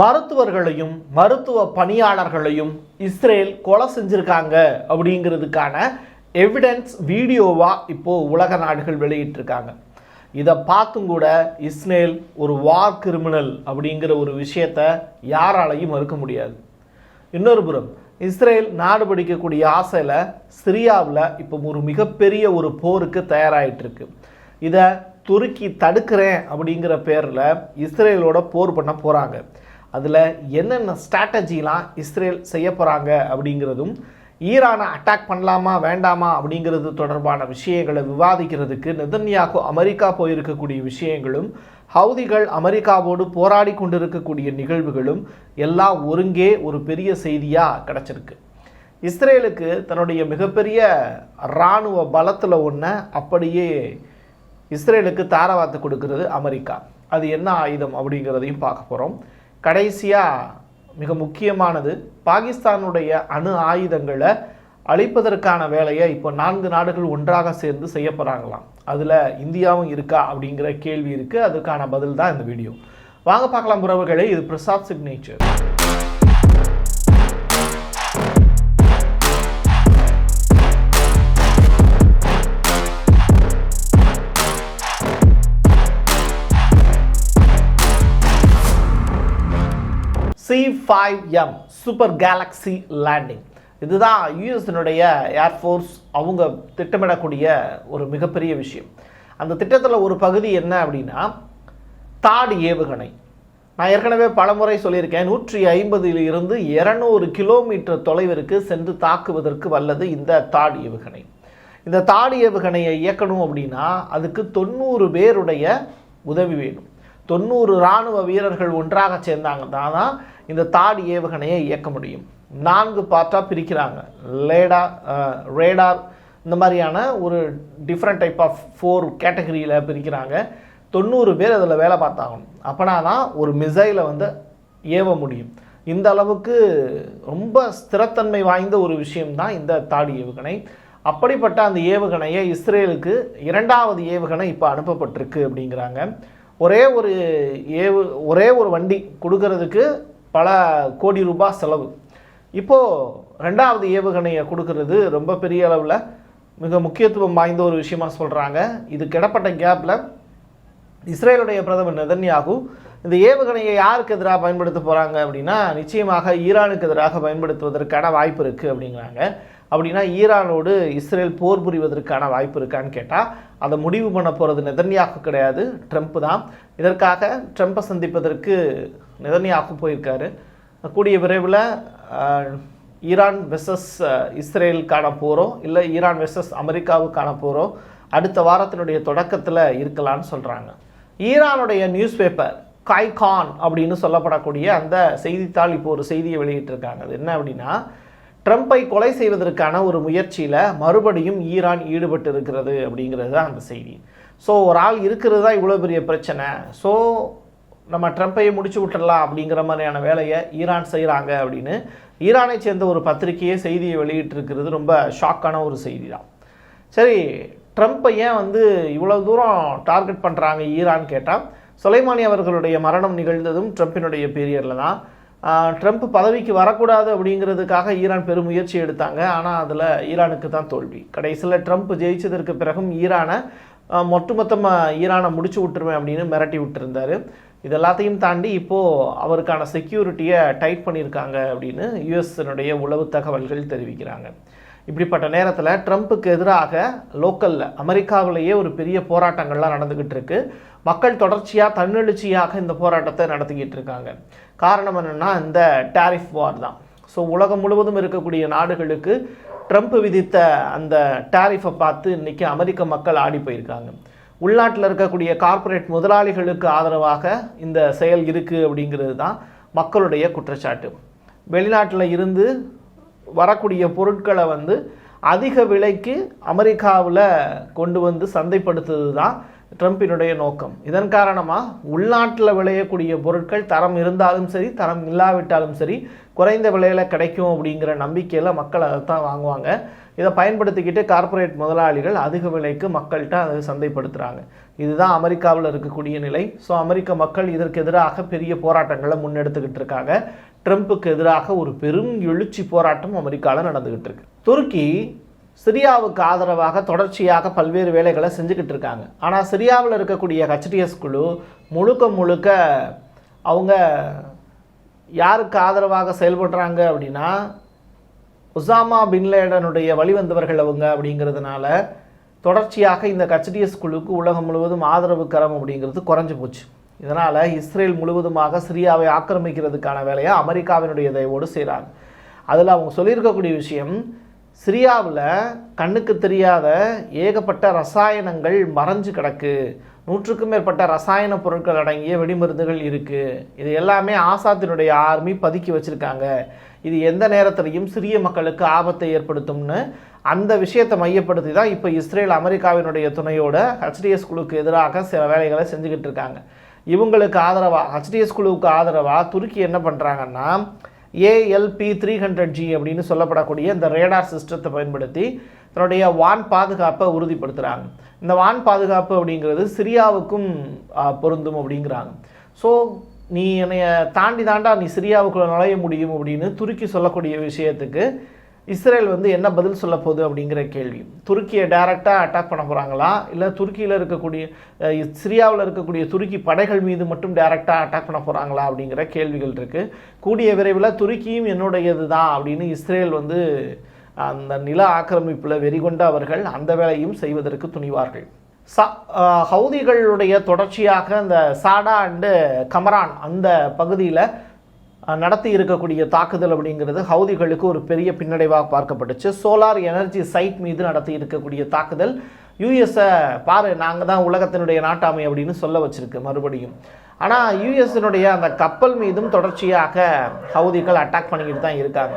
மருத்துவர்களையும் மருத்துவ பணியாளர்களையும் இஸ்ரேல் கொலை செஞ்சுருக்காங்க அப்படிங்கிறதுக்கான எவிடன்ஸ் வீடியோவாக இப்போது உலக நாடுகள் வெளியிட்டிருக்காங்க. இதை பார்த்தும் கூட இஸ்ரேல் ஒரு வார் கிரிமினல் அப்படிங்கிற ஒரு விஷயத்தை யாராலையும் மறுக்க முடியாது. இன்னொரு புறம் இஸ்ரேல் நாடு படிக்கக்கூடிய ஆசையில் சிரியாவில் இப்போ ஒரு மிகப்பெரிய ஒரு போருக்கு தயாராகிட்டுருக்கு இதை துருக்கி தடுக்கிறேன் அப்படிங்கிற பேரில் இஸ்ரேலோட போர் பண்ண போகிறாங்க அதில் என்னென்ன ஸ்ட்ராட்டஜிலாம் இஸ்ரேல் செய்ய போகிறாங்க அப்படிங்கிறதும் ஈரானை அட்டாக் பண்ணலாமா வேண்டாமா அப்படிங்கிறது தொடர்பான விஷயங்களை விவாதிக்கிறதுக்கு நெதன்யாகு அமெரிக்கா போயிருக்கக்கூடிய விஷயங்களும் ஹவுதிகள் அமெரிக்காவோடு போராடி கொண்டிருக்கக்கூடிய நிகழ்வுகளும் எல்லாம் ஒருங்கே ஒரு பெரிய செய்தியாக கிடச்சிருக்கு. இஸ்ரேலுக்கு தன்னுடைய மிகப்பெரிய இராணுவ பலத்தில் ஒன்று அப்படியே இஸ்ரேலுக்கு தாரவாத்து கொடுக்கிறது அமெரிக்கா. அது என்ன ஆயுதம் அப்படிங்கிறதையும் பார்க்க போகிறோம் கடைசியாக மிக முக்கியமானது பாகிஸ்தானுடைய அணு ஆயுதங்களை அழிப்பதற்கான வேலையை இப்போ நான்கு நாடுகள் ஒன்றாக சேர்ந்து செய்ய போகிறாங்களாம் அதில் இந்தியாவும் இருக்கா அப்படிங்கிற கேள்வி இருக்குது அதுக்கான பதில் தான் இந்த வீடியோ. வாங்க பார்க்கலாம் உறவுகளே. இது Prasad signature. C five M super galaxy landing இதுதான் யூஎஸ்னுடைய ஏர்ஃபோர்ஸ் அவங்க திட்டமிடக்கூடிய ஒரு மிகப்பெரிய விஷயம். அந்த திட்டத்தில் ஒரு பகுதி என்ன அப்படின்னா தாடு ஏவுகணை. நான் ஏற்கனவே பலமுறை சொல்லியிருக்கேன் நூற்றி ஐம்பதில் இருந்து இரநூறு கிலோமீட்டர் தொலைவிற்கு சென்று தாக்குவதற்கு வல்லது இந்த தாடு ஏவுகணை. இந்த தாடு ஏவுகணையை இயக்கணும் அப்படின்னா அதுக்கு தொண்ணூறு பேருடைய உதவி வேணும். தொண்ணூறு இராணுவ வீரர்கள் ஒன்றாக சேர்ந்தாங்க. தான் இந்த தாடி ஏவுகணையை இயக்க முடியும். நான்கு பார்ட்டாக பிரிக்கிறாங்க. லேடா ரேடார் இந்த மாதிரியான ஒரு டிஃப்ரெண்ட் டைப் ஆஃப் ஃபோர் கேட்டகரியில் பிரிக்கிறாங்க. தொண்ணூறு பேர் அதில் வேலை பார்த்தாகணும். அப்போனா தான் ஒரு மிசைலை வந்து ஏவ முடியும். இந்த அளவுக்கு ரொம்ப ஸ்திரத்தன்மை வாய்ந்த ஒரு விஷயம்தான் இந்த தாடி ஏவுகணை. அப்படிப்பட்ட அந்த ஏவுகணையை இஸ்ரேலுக்கு இரண்டாவது ஏவுகணை இப்போ அனுப்பப்பட்டிருக்கு அப்படிங்கிறாங்க. ஒரே ஒரு ஏவு ஒரே ஒரு வண்டி கொடுக்கறதுக்கு பல கோடி ரூபாய் செலவு. இப்போது ரெண்டாவது ஏவுகணையை கொடுக்கறது ரொம்ப பெரிய அளவில் மிக முக்கியத்துவம் வாய்ந்த ஒரு விஷயமா சொல்கிறாங்க இது கிடப்பட்ட கேப்பில் இஸ்ரேலுடைய பிரதமர் நெதன்யாகு இந்த ஏவுகணையை யாருக்கு எதிராக பயன்படுத்த போகிறாங்க அப்படின்னா நிச்சயமாக ஈரானுக்கு எதிராக பயன்படுத்துவதற்கான வாய்ப்பு இருக்குது அப்படிங்கிறாங்க. அப்படின்னா ஈரானோடு இஸ்ரேல் போர் புரிவதற்கான வாய்ப்பு இருக்கான்னு கேட்டால் அதை முடிவு பண்ண போகிறது நெதன்யாக்கு கிடையாது ட்ரம்ப் தான். இதற்காக ட்ரம்ப்பை சந்திப்பதற்கு நெதன்யாக்கு போயிருக்காரு. கூடிய விரைவில் ஈரான் வெர்சஸ் இஸ்ரேலுக்கான போகிறோம் இல்லை ஈரான் வெர்சஸ் அமெரிக்காவுக்கான போகிறோம் அடுத்த வாரத்தினுடைய தொடக்கத்தில் இருக்கலான்னு சொல்கிறாங்க ஈரானுடைய நியூஸ் பேப்பர் காய்கான் அப்படின்னு சொல்லப்படக்கூடிய அந்த செய்தித்தாள் இப்போ ஒரு செய்தியை வெளியிட்டிருக்காங்க. அது என்ன அப்படின்னா ட்ரம்ப்பை கொலை செய்வதற்கான ஒரு முயற்சியில் மறுபடியும் ஈரான் ஈடுபட்டு இருக்கிறது அப்படிங்கிறது தான் அந்த செய்தி. ஸோ ஒரு ஆள் இருக்கிறது தான் இவ்வளோ பெரிய பிரச்சனை? ஸோ நம்ம ட்ரம்ப்பையே முடிச்சு விட்டுடலாம் அப்படிங்கிற மாதிரியான வேலையை ஈரான் செய்கிறாங்க அப்படின்னு ஈரானை சேர்ந்த ஒரு பத்திரிகையே செய்தியை வெளியிட்டிருக்கிறது. ரொம்ப ஷாக்கான ஒரு செய்தி தான் சரி ட்ரம்ப்பை ஏன் வந்து இவ்வளோ தூரம் டார்கெட் பண்ணுறாங்க ஈரான் கேட்டால் சுலைமானி அவர்களுடைய மரணம் நிகழ்ந்ததும் ட்ரம்ப்பினுடைய பீரியடில் தான். ட்ரம்ப் பதவிக்கு வரக்கூடாது அப்படிங்கிறதுக்காக ஈரான் பெரும் முயற்சி எடுத்தாங்க. ஆனால் அதில் ஈரானுக்கு தான் தோல்வி. கடைசியில் ட்ரம்ப் ஜெயிச்சதற்கு பிறகும் ஈரானை மொட்டுமொத்தமாக ஈரானை முடிச்சு விட்டுருவேன் அப்படின்னு மிரட்டி விட்டுருந்தார். இது எல்லாத்தையும் தாண்டி இப்போது அவருக்கான செக்யூரிட்டியை டைட் பண்ணியிருக்காங்க அப்படின்னு யுஎஸ்னுடைய உளவு தகவல்கள் தெரிவிக்கிறாங்க. இப்படிப்பட்ட நேரத்தில் ட்ரம்ப்புக்கு எதிராக லோக்கலில் அமெரிக்காவிலேயே ஒரு பெரிய போராட்டங்கள்லாம் நடந்துக்கிட்டு இருக்கு. மக்கள் தொடர்ச்சியாக தன்னெழுச்சியாக இந்த போராட்டத்தை நடத்திக்கிட்டு இருக்காங்க. காரணம் என்னென்னா இந்த டேரிஃப் வார் தான். ஸோ உலகம் முழுவதும் இருக்கக்கூடிய நாடுகளுக்கு ட்ரம்ப் விதித்த அந்த டேரிஃபை பார்த்து இன்றைக்கி அமெரிக்க மக்கள் ஆடி போயிருக்காங்க. உள்நாட்டில் இருக்கக்கூடிய கார்ப்பரேட் முதலாளிகளுக்கு ஆதரவாக இந்த செயல் இருக்குது அப்படிங்கிறது தான் மக்களுடைய குற்றச்சாட்டு. வெளிநாட்டில் இருந்து வரக்கூடிய பொருட்களை வந்து அதிக விலைக்கு அமெரிக்காவில் கொண்டு வந்து சந்தைப்படுத்துறது தான் ட்ரம்பினுடைய நோக்கம். இதன் காரணமாக உள்நாட்டில் விளையக்கூடிய பொருட்கள் தரம் இருந்தாலும் சரி தரம் இல்லாவிட்டாலும் சரி குறைந்த விலையில் கிடைக்கும் அப்படிங்கிற நம்பிக்கையில் மக்கள் அதை தான் வாங்குவாங்க. இதை பயன்படுத்திக்கிட்டு கார்ப்பரேட் முதலாளிகள் அதிக விலைக்கு மக்கள்கிட்ட அதை சந்தைப்படுத்துகிறாங்க இதுதான் அமெரிக்காவில் இருக்கக்கூடிய நிலை. ஸோ அமெரிக்க மக்கள் இதற்கு எதிராக பெரிய போராட்டங்களை முன்னெடுத்துக்கிட்டு இருக்காங்க. ட்ரம்ப்புக்கு எதிராக ஒரு பெரும் எழுச்சி போராட்டம் அமெரிக்காவில் நடந்துக்கிட்டு இருக்கு. துருக்கி சிரியாவுக்கு ஆதரவாக தொடர்ச்சியாக பல்வேறு வேலைகளை செஞ்சுக்கிட்டு இருக்காங்க. ஆனால் சிரியாவில் இருக்கக்கூடிய ஹெச்டிஎஸ் குழு முழுக்க முழுக்க அவங்க யாருக்கு ஆதரவாக செயல்படுறாங்க அப்படின்னா உசாமா பின்லேடனுடைய வழிவந்தவர்கள் அவங்க அப்படிங்கிறதுனால தொடர்ச்சியாக இந்த ஹெச்டிஎஸ் குழுவுக்கு உலகம் முழுவதும் ஆதரவு கரம் அப்படிங்கிறது குறைஞ்சு போச்சு. இதனால் இஸ்ரேல் முழுவதுமாக சிரியாவை ஆக்கிரமிக்கிறதுக்கான வேலையை அமெரிக்காவினுடைய தயவோடு செய்கிறாங்க அதில் அவங்க சொல்லியிருக்கக்கூடிய விஷயம் சிரியாவில் கண்ணுக்கு தெரியாத ஏகப்பட்ட ரசாயனங்கள் மறைஞ்சு கிடக்கு. நூற்றுக்கும் மேற்பட்ட ரசாயன பொருட்கள் அடங்கிய வெடிமருந்துகள் இருக்குது இது எல்லாமே ஆசாத்தினுடைய ஆர்மி பதுக்கி வச்சுருக்காங்க. இது எந்த நேரத்திலையும் சிறிய மக்களுக்கு ஆபத்தை ஏற்படுத்தும்னு அந்த விஷயத்தை மையப்படுத்தி தான் இப்போ இஸ்ரேல் அமெரிக்காவினுடைய துணையோட ஹெச்டிஎஸ் குழுக்கு எதிராக சில வேலைகளை செஞ்சுக்கிட்டு இருக்காங்க. இவங்களுக்கு ஆதரவாக ஹெச்டிஎஸ் குழுவுக்கு ஆதரவாக துருக்கி என்ன பண்ணுறாங்கன்னா ஏஎல்பி த்ரீ ஹண்ட்ரட் ஜி அப்படின்னு சொல்லப்படக்கூடிய இந்த ரேடார் சிஸ்டத்தை பயன்படுத்தி தன்னுடைய வான் பாதுகாப்பை உறுதிப்படுத்துகிறாங்க இந்த வான் பாதுகாப்பு அப்படிங்கிறது சிரியாவுக்கும் பொருந்தும் அப்படிங்கிறாங்க. ஸோ நீ என்னைய தாண்டி தாண்டா நீ சிரியாவுக்குள்ளே நுழைய முடியும் அப்படின்னு துருக்கி சொல்லக்கூடிய விஷயத்துக்கு இஸ்ரேல் வந்து என்ன பதில் சொல்ல போகுது அப்படிங்கிற கேள்வி. துருக்கியை டைரெக்டாக அட்டாக் பண்ண போகிறாங்களா இல்லை துருக்கியில் இருக்கக்கூடிய சிரியாவில் இருக்கக்கூடிய துருக்கி படைகள் மீது மட்டும் டைரெக்டாக அட்டாக் பண்ண போகிறாங்களா அப்படிங்கிற கேள்விகள் இருக்குது கூடிய விரைவில் துருக்கியும் என்னுடையது தான் அப்படின்னு இஸ்ரேல் வந்து அந்த நில ஆக்கிரமிப்பில் வெறிகொண்ட அவர்கள் அந்த வேலையும் செய்வதற்கு துணிவார்கள். சா ஹவுதிகளுடைய தொடர்ச்சியாக அந்த சாடா அண்டு கமரான் அந்த பகுதியில் நடத்தி இருக்கக்கூடிய தாக்குதல் அப்படிங்கிறது ஹவுதிகளுக்கு ஒரு பெரிய பின்னடைவாக பார்க்கப்பட்டுச்சு. சோலார் எனர்ஜி சைட் மீது நடத்தி இருக்கக்கூடிய தாக்குதல் யூஎஸை பாரு நாங்கள் தான் உலகத்தினுடைய நாட்டாமை அப்படின்னு சொல்ல வச்சுருக்கு மறுபடியும். ஆனால் யூஎஸ்னுடைய அந்த கப்பல் மீதும் தொடர்ச்சியாக ஹவுதிகள் அட்டாக் பண்ணிக்கிட்டு தான் இருக்காங்க.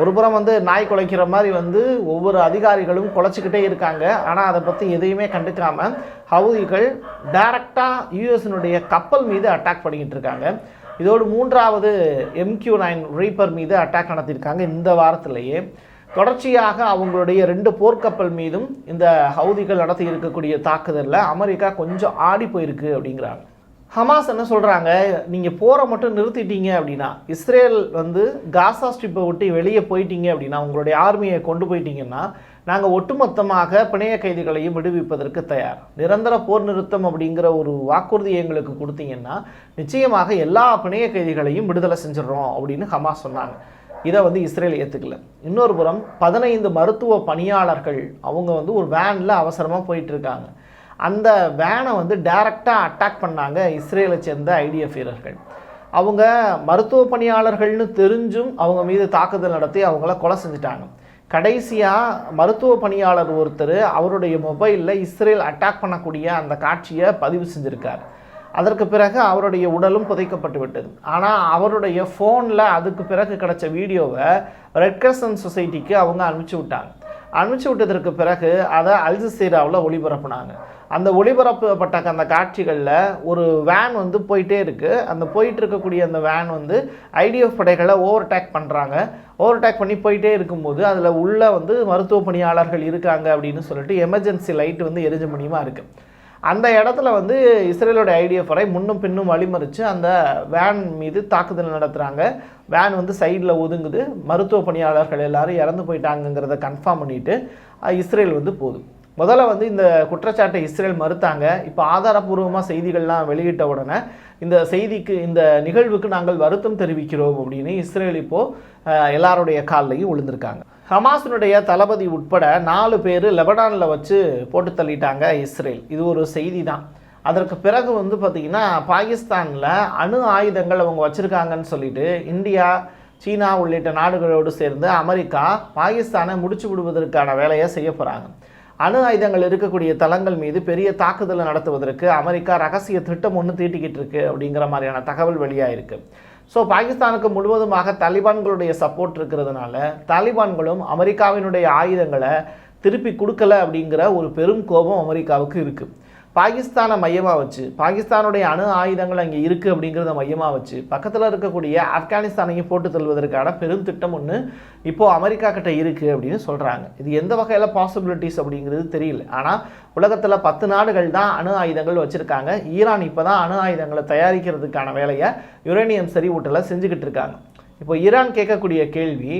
ஒரு புறம் வந்து நாய் குலைக்கிற மாதிரி வந்து ஒவ்வொரு அதிகாரிகளும் குலைச்சிக்கிட்டே இருக்காங்க. ஆனால் அதை பற்றி எதையுமே கண்டுக்காமல் ஹவுதிகள் டைரக்டாக யூஎஸ்னுடைய கப்பல் மீது அட்டாக் பண்ணிக்கிட்டு இருக்காங்க. இதோடு மூன்றாவது எம்கியூ நைன் ரீப்பர் மீது அட்டாக் நடத்தியிருக்காங்க. இந்த வாரத்திலேயே தொடர்ச்சியாக அவங்களுடைய ரெண்டு போர்க்கப்பல் மீதும் இந்த ஹவுதிகள் நடத்தி இருக்கக்கூடிய தாக்குதலில் அமெரிக்கா கொஞ்சம் ஆடி போயிருக்கு அப்படிங்கிறாங்க. ஹமாஸ் என்ன சொல்கிறாங்க நீங்கள் போரை மட்டும் நிறுத்திட்டீங்க அப்படின்னா இஸ்ரேல் வந்து காசா ஸ்ட்ரிப்பை விட்டு வெளியே போயிட்டீங்க அப்படின்னா உங்களுடைய ஆர்மியை கொண்டு போயிட்டீங்கன்னா நாங்கள் ஒட்டுமொத்தமாக பிணைய கைதிகளையும் விடுவிப்பதற்கு தயார். நிரந்தர போர் நிறுத்தம் அப்படிங்கிற ஒரு வாக்குறுதியை எங்களுக்கு கொடுத்தீங்கன்னா நிச்சயமாக எல்லா பிணைய கைதிகளையும் விடுதலை செஞ்சிடறோம் அப்படின்னு ஹமாஸ் சொன்னாங்க. இதை வந்து இஸ்ரேல் ஏற்றுக்கல இன்னொரு புறம் பதினைந்து மருத்துவ பணியாளர்கள் அவங்க வந்து ஒரு வேனில் அவசரமாக போயிட்டுருக்காங்க. அந்த வேனை வந்து டைரெக்டாக அட்டாக் பண்ணாங்க இஸ்ரேலை சேர்ந்த ஐடிஎஃப் வீரர்கள். அவங்க மருத்துவ பணியாளர்கள்னு தெரிஞ்சும் அவங்க மீது தாக்குதல் நடத்தி அவங்கள கொலை செஞ்சுட்டாங்க. கடைசியாக மருத்துவ பணியாளர் ஒருத்தர் அவருடைய மொபைலில் இஸ்ரேல் அட்டாக் பண்ணக்கூடிய அந்த காட்சியை பதிவு செஞ்சுருக்கார். அதற்கு பிறகு அவருடைய உடலும் புதைக்கப்பட்டு விட்டது. ஆனால் அவருடைய ஃபோனில் அதுக்கு பிறகு கிடைச்ச வீடியோவை ரெட் கிரசன் சொசைட்டிக்கு அவங்க அனுப்பிச்சி விட்டாங்க. அனுப்பிச்சி விட்டதற்கு பிறகு அதை அல்ஜசீராவில் ஒளிபரப்புனாங்க. அந்த ஒளிபரப்பப்பட்ட அந்த காட்சிகளில் ஒரு வேன் வந்து போயிட்டே இருக்குது அந்த போயிட்டு இருக்கக்கூடிய அந்த வேன் வந்து ஐடிஎஃப் படைகளை ஓவர்டேக் பண்ணுறாங்க ஓவர்டேக் பண்ணி போயிட்டே இருக்கும்போது அதில் உள்ளே வந்து மருத்துவ பணியாளர்கள் இருக்காங்க அப்படின்னு சொல்லிட்டு எமர்ஜென்சி லைட் வந்து எரிஞ்ச முடியுமா இருக்குது அந்த இடத்துல வந்து இஸ்ரேலோட ஐடிஎஃப் வரை முன்னும் பின்னும் வழிமறித்து அந்த வேன் மீது தாக்குதல் நடத்துகிறாங்க வேன் வந்து சைடில் ஒதுங்குது. மருத்துவ பணியாளர்கள் எல்லாரும் இறந்து போயிட்டாங்கங்கிறத கன்ஃபார்ம் பண்ணிவிட்டு இஸ்ரேல் வந்து போகுது. முதல்ல வந்து இந்த குற்றச்சாட்டை இஸ்ரேல் மறுத்தாங்க. இப்போ ஆதாரப்பூர்வமாக செய்திகள்லாம் வெளியிட்ட உடனே இந்த செய்திக்கு இந்த நிகழ்வுக்கு நாங்கள் வருத்தம் தெரிவிக்கிறோம் அப்படின்னு இஸ்ரேல் இப்போது எல்லாருடைய கால்லையும் விழுந்திருக்காங்க ஹமாஸினுடைய தளபதி உட்பட நாலு பேர் லெபனானில் வச்சு போட்டு தள்ளிட்டாங்க இஸ்ரேல். இது ஒரு செய்தி தான் அதற்கு பிறகு வந்து பார்த்திங்கன்னா பாகிஸ்தானில் அணு ஆயுதங்கள் அவங்க வச்சுருக்காங்கன்னு சொல்லிட்டு இந்தியா சீனா உள்ளிட்ட நாடுகளோடு சேர்ந்து அமெரிக்கா பாகிஸ்தானை முடிச்சு விடுவதற்கான வேலையை செய்ய போகிறாங்க அணு ஆயுதங்கள் இருக்கக்கூடிய தளங்கள் மீது பெரிய தாக்குதலை நடத்துவதற்கு அமெரிக்கா ரகசிய திட்டம் ஒன்று தீட்டிக்கிட்டு இருக்கு அப்படிங்கிற மாதிரியான தகவல் வெளியாயிருக்கு. ஸோ பாகிஸ்தானுக்கு முழுவதுமாக தாலிபான்களுடைய சப்போர்ட் இருக்கிறதுனால தாலிபான்களும் அமெரிக்காவினுடைய ஆயுதங்களை திருப்பி கொடுக்கல அப்படிங்கிற ஒரு பெரும் கோபம் அமெரிக்காவுக்கு இருக்குது பாகிஸ்தானை மையமாக வச்சு பாகிஸ்தானுடைய அணு ஆயுதங்கள் அங்கே இருக்குது அப்படிங்கிறத மையமாக வச்சு பக்கத்தில் இருக்கக்கூடிய ஆப்கானிஸ்தானையும் போட்டு தள்ளுவதற்கான பெரும் திட்டம் ஒன்று இப்போது அமெரிக்கா கிட்ட இருக்குது அப்படின்னு சொல்கிறாங்க இது எந்த வகையில் பாசிபிலிட்டிஸ் அப்படிங்கிறது தெரியல. ஆனால் உலகத்தில் பத்து நாடுகள் தான் அணு ஆயுதங்கள் வச்சுருக்காங்க. ஈரான் இப்போ தான் அணு ஆயுதங்களை தயாரிக்கிறதுக்கான வேலையை யுரேனியம் செறிவூட்டலை செஞ்சுக்கிட்டு இருக்காங்க. இப்போ ஈரான் கேட்கக்கூடிய கேள்வி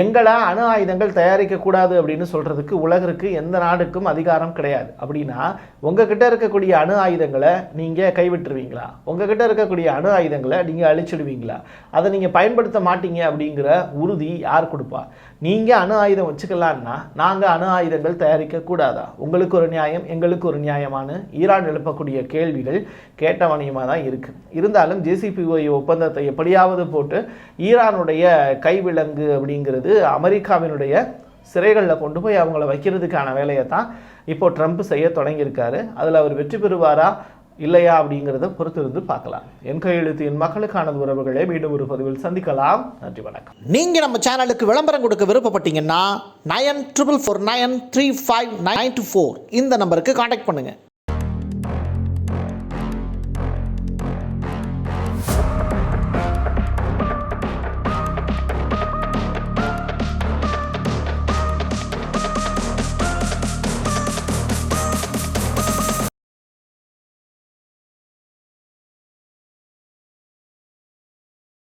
எங்களை அணு ஆயுதங்கள் தயாரிக்கக்கூடாது அப்படின்னு சொல்கிறதுக்கு உலகிற்கு எந்த நாடுக்கும் அதிகாரம் கிடையாது. அப்படின்னா உங்ககிட்ட இருக்கக்கூடிய அணு ஆயுதங்களை நீங்கள் கைவிட்டுருவீங்களா? உங்ககிட்ட இருக்கக்கூடிய அணு ஆயுதங்களை நீங்கள் அழிச்சிடுவீங்களா? அதை நீங்கள் பயன்படுத்த மாட்டீங்க அப்படிங்கிற உறுதி யார் கொடுப்பா? நீங்கள் அணு ஆயுதம் வச்சுக்கலான்னா நாங்கள் அணு ஆயுதங்கள் தயாரிக்கக்கூடாதா உங்களுக்கு ஒரு நியாயம் எங்களுக்கு ஒரு நியாயமான ஈரான் எழுப்பக்கூடிய கேள்விகள் கேட்டவனியமாக தான் இருக்குது இருந்தாலும் ஜேசிபிஓ ஒப்பந்தத்தை எப்படியாவது போட்டு ஈரானுடைய கைவிலங்கு அப்படிங்கிறது அமெரிக்காவினுடைய சிறைகளில் கொண்டு போய் அவங்கள வைக்கிறதுக்கான வேலையை தான் இப்போ ட்ரம்ப் செய்ய தொடங்கியிருக்காரு. அதில் அவர் வெற்றி பெறுவாரா இல்லையா அப்படிங்கிறத பொறுத்திருந்து பார்க்கலாம். என் கையெழுத்து என் மக்களுக்கானது உறவுகளை மீண்டும் ஒரு பதிவில் சந்திக்கலாம். நன்றி வணக்கம். நீங்கள் நம்ம சேனலுக்கு விளம்பரம் கொடுக்க விருப்பப்பட்டீங்கன்னா nine triple four nine three five nine two four இந்த நம்பருக்கு காண்டாக்ட் பண்ணுங்கள்